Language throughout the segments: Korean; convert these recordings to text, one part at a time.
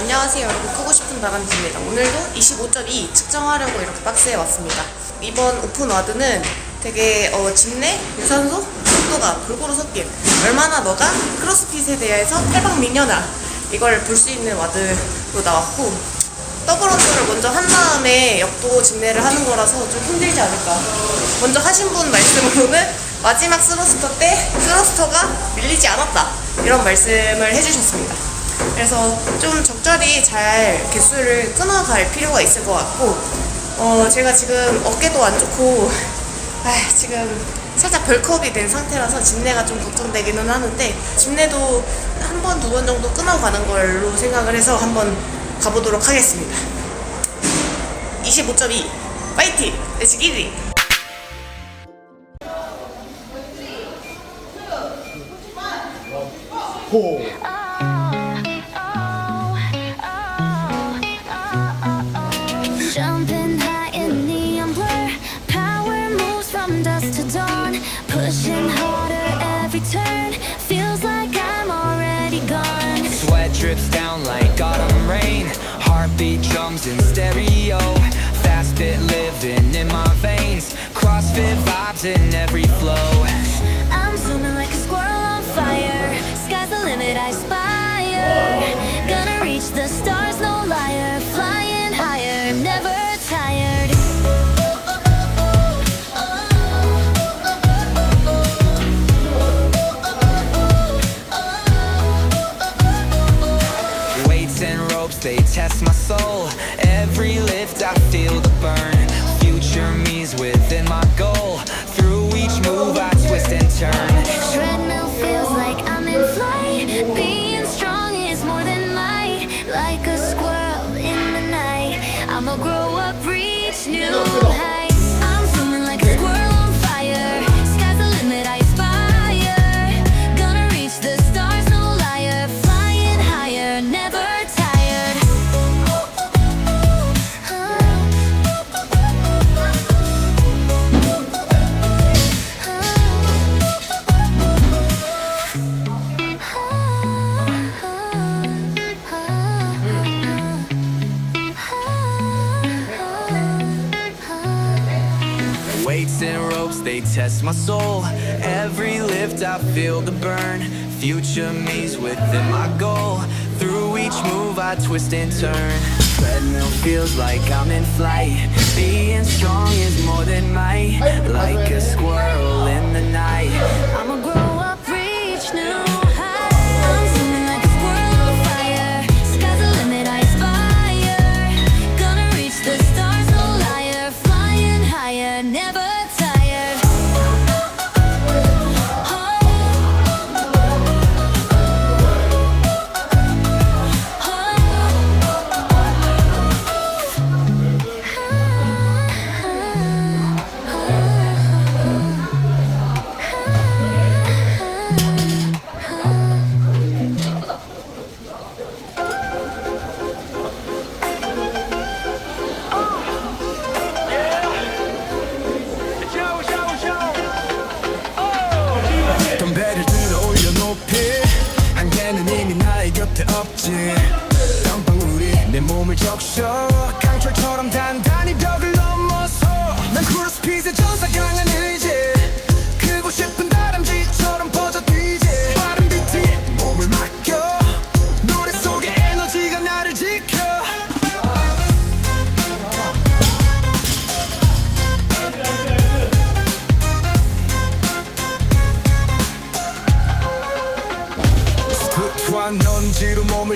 안녕하세요 여러분. 크고 싶은 바람쥐입니다. 오늘도 25.2 측정하려고 이렇게 박스에 왔습니다. 이번 오픈 와드는 되게 어, 진내 유산소? 속도가 골고루 섞인 얼마나 너가 크로스핏에 대해서 탈방 미녀나 이걸 볼 수 있는 와드로 나왔고 더블 언더를 먼저 한 다음에 역도 진내를 하는 거라서 좀 힘들지 않을까. 먼저 하신 분 말씀으로는 마지막 스러스터 때 스러스터가 밀리지 않았다. 이런 말씀을 해주셨습니다 그래서 좀 적절히 잘 개수를 끊어갈 필요가 있을 것 같고 어 제가 지금 어깨도 안 좋고 아 지금 살짝 벌크업이 된 상태라서 진내가 좀 걱정되기는 하는데 진내도 한 번, 두 번 정도 끊어가는 걸로 생각을 해서 한번 가보도록 하겠습니다 25.2 파이팅! 렛츠 기릿! 호. Heartbeat in stereo. Fast bit living in my veins. CrossFit vibes in every flow. I'ma grow up, reach new they test my soul. Every lift, I feel the burn. Future me's within my goal. Through each move, I twist and turn. Treadmill feels like I'm in flight. Being strong is more than might. Like a squirrel in the night. I'ma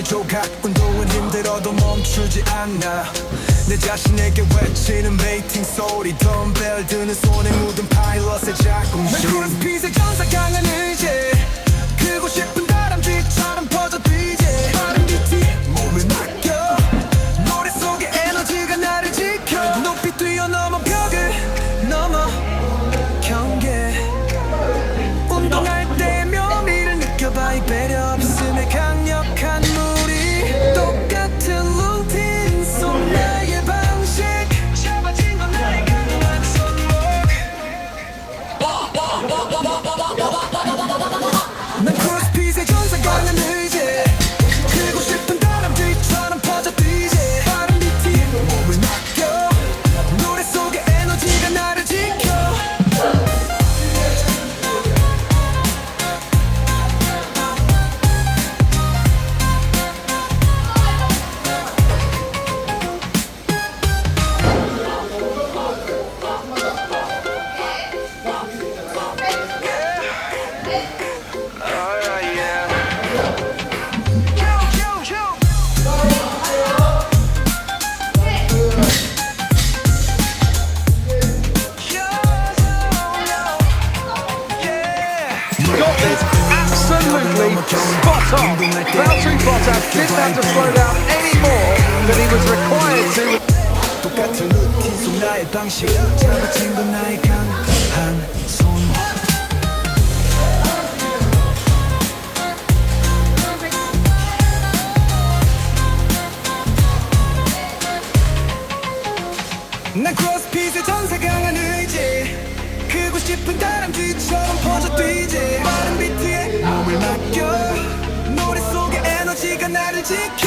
조각 운동은 힘들어도 멈추지 않아. 내 자신에게 외치는 메이팅 소리 덤벨 드는 손에 묻은 파일럿의 자궁심. 난 크로스핏의 전사 강한 의지 크고 싶은 didn't have to slow down. Anymore But he was required to. 똑같은 루틴 속 나의 방식. 잡아챈 건 나의 강한 손. 난 크로스핏의 전사 강한 의지. 크고 싶은 다람쥐처럼 퍼져 뛰지 지켜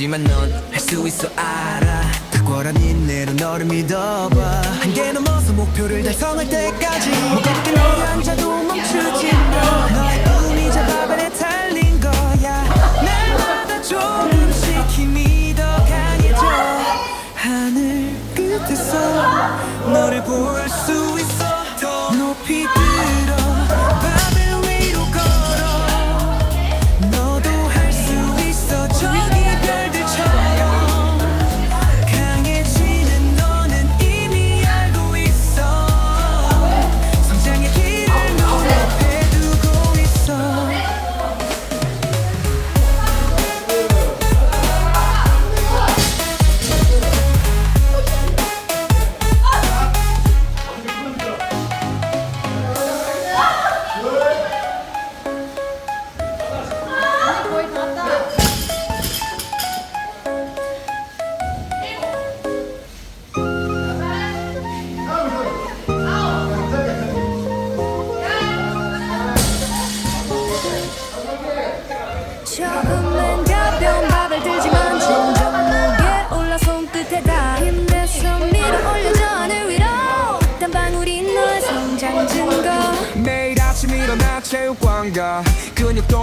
하지만 넌 할 수 있어 알아. 탁월한 인내로 너를 믿어봐. 한계 넘어서 목표를 달성할 때까지. 무겁게 너를 앉아도 멈추지 마. 너의 꿈이 저 바벨에 달린 거야. 날마다 조금씩 힘이 더 강해져. 하늘 끝에서 너를 볼수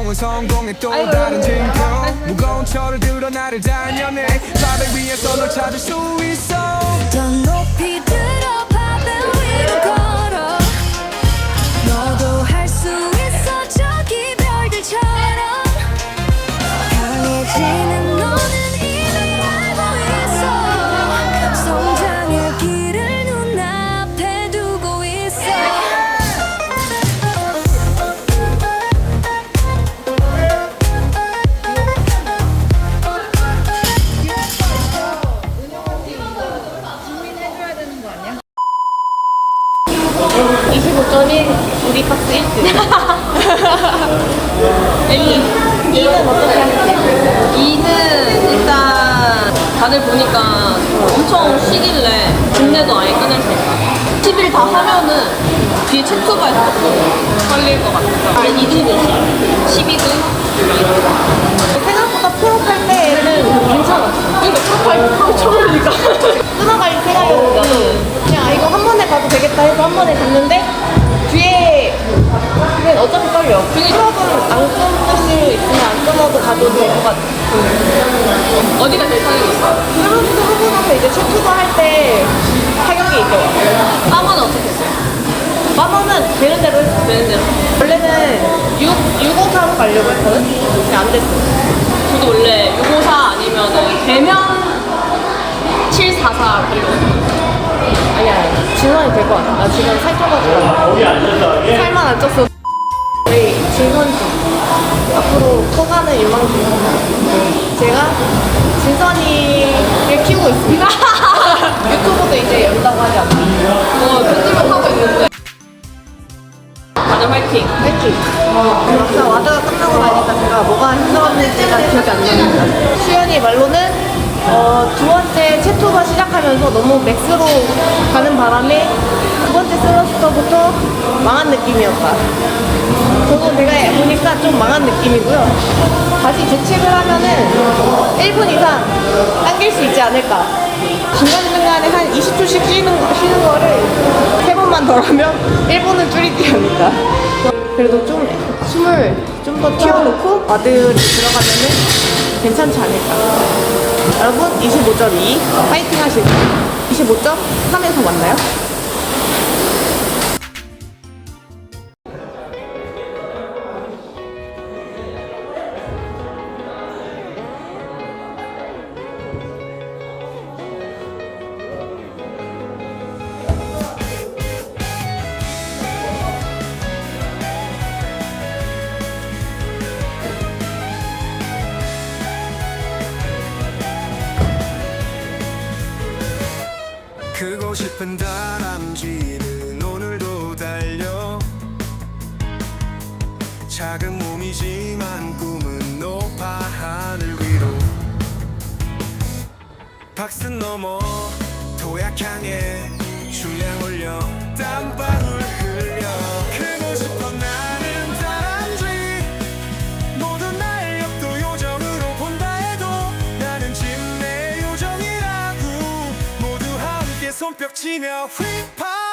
근육통은 성공의 또 다른 징표. 무거운 철을 들어 나를 달려내. 바벨 위에서 널 찾을 수 있어. 더 높이 들 우리 박스 1등. 엘리, 2는 어떻게 하는데? 2는 일단 다들 보니까 엄청 쉬길래 국내도 아예 끊을 생각 10일 다 하면은 뒤에 체크바에서 걸릴 것 같아서. 2주 대신 12주 생각보다 풀업할 때는 괜찮았어. 이거 프로파일 하고 쳐보니까. 끊어갈 생각이었는데 그냥 아, 이거 한 번에 가도 되겠다 해서 한 번에 갔는데 그냥 어차피 떨려. 풀업은 안 끊을 수 있으면 안 끊어도 가도 될 것 같아. 어디가 제일 있어? 풀업도 하고 나서 이제 체크도 할때 타격이 있더라고. 땀은 어떻게 했어요? 마모는 되는 대로 했어. 되는 대로 원래는 6, 654로 가려고 했거든? 근데 안 됐어. 저도 원래 654 아니면은 대면 744 가려고 했거든요 아니야, 진선이 될 것 같아. 나 지금 살쪄가지고. 살만 안 쪘어. 커가는 유망주입니다. 제가 진선이를 키우고 있습니다. 유튜브도 이제 연다고 하지 않나? 어, 편집을 하고 있는데. 다들 화이팅. 파이팅! 막상 와드가 끝나고 나니까 제가 뭐가 힘들었는지가 기억이 안 납니다. 수연이 말로는 어, 두 번째 채토가 시작하면서 너무 맥스로 가는 바람에 두 번째 슬러스터부터 망한 느낌이었다. 저도 제가 보니까 좀 망한 느낌이고요. 다시 재책을 하면은 1분 이상 당길 수 있지 않을까. 중간중간에 한 20초씩 쉬는, 거- 쉬는 거를 세 번만 더 하면 1분은 줄이지 않을까. 그래도 좀 숨을 좀 더 튀어놓고 와드를 들어가면은 괜찮지 않을까. 여러분 25.2 파이팅 하시고 25.3에서 만나요. 넘어 도약 향해 중량 올려 땀방울 흘려 크고 싶어 나는 다람쥐 모든 날 역도 요정으로 본다 해도 나는 집내 요정이라고. 모두 함께 손뼉치며 휘파